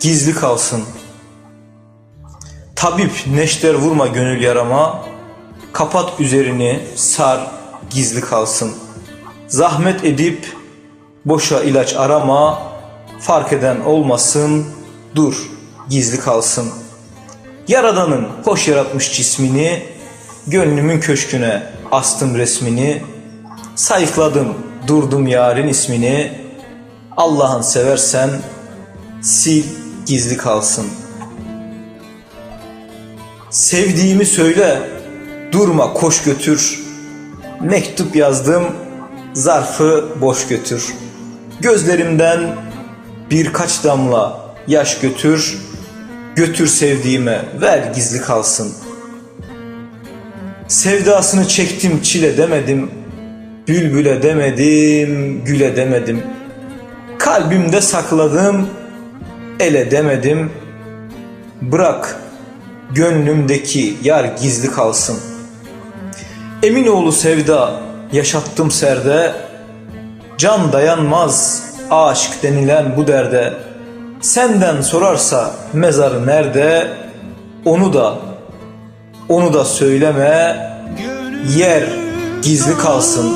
gizli kalsın. Tabip neşter vurma gönül yarama, kapat üzerini sar gizli kalsın. Zahmet edip boşa ilaç arama, fark eden olmasın, dur gizli kalsın. Yaradanın hoş yaratmış cismini, gönlümün köşküne astım resmini, sayıkladım durdum yarın ismini, Allah'ın seversen sil gizli kalsın. Sevdiğimi söyle, durma koş götür. Mektup yazdım, zarfı boş götür. Gözlerimden birkaç damla yaş götür. Götür sevdiğime, ver gizli kalsın. Sevdasını çektim çile demedim. Bülbüle demedim, güle demedim. Kalbimde sakladım, ele demedim. Bırak gönlümdeki yar gizli kalsın. Eminoğlu sevda yaşattım serde. Can dayanmaz aşk denilen bu derde. Senden sorarsa mezarı nerede? Onu da onu da söyleme. Yer gizli kalsın.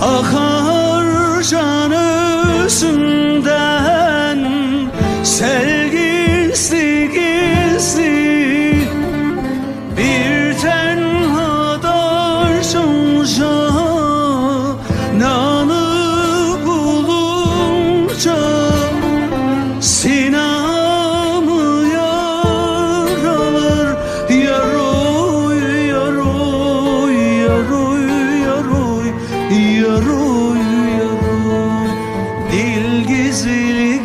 Akar can özümden Sel gizli gizli. Bir tenha darşınca Yaroy Dil gizli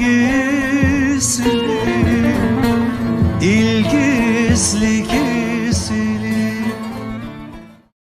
gizli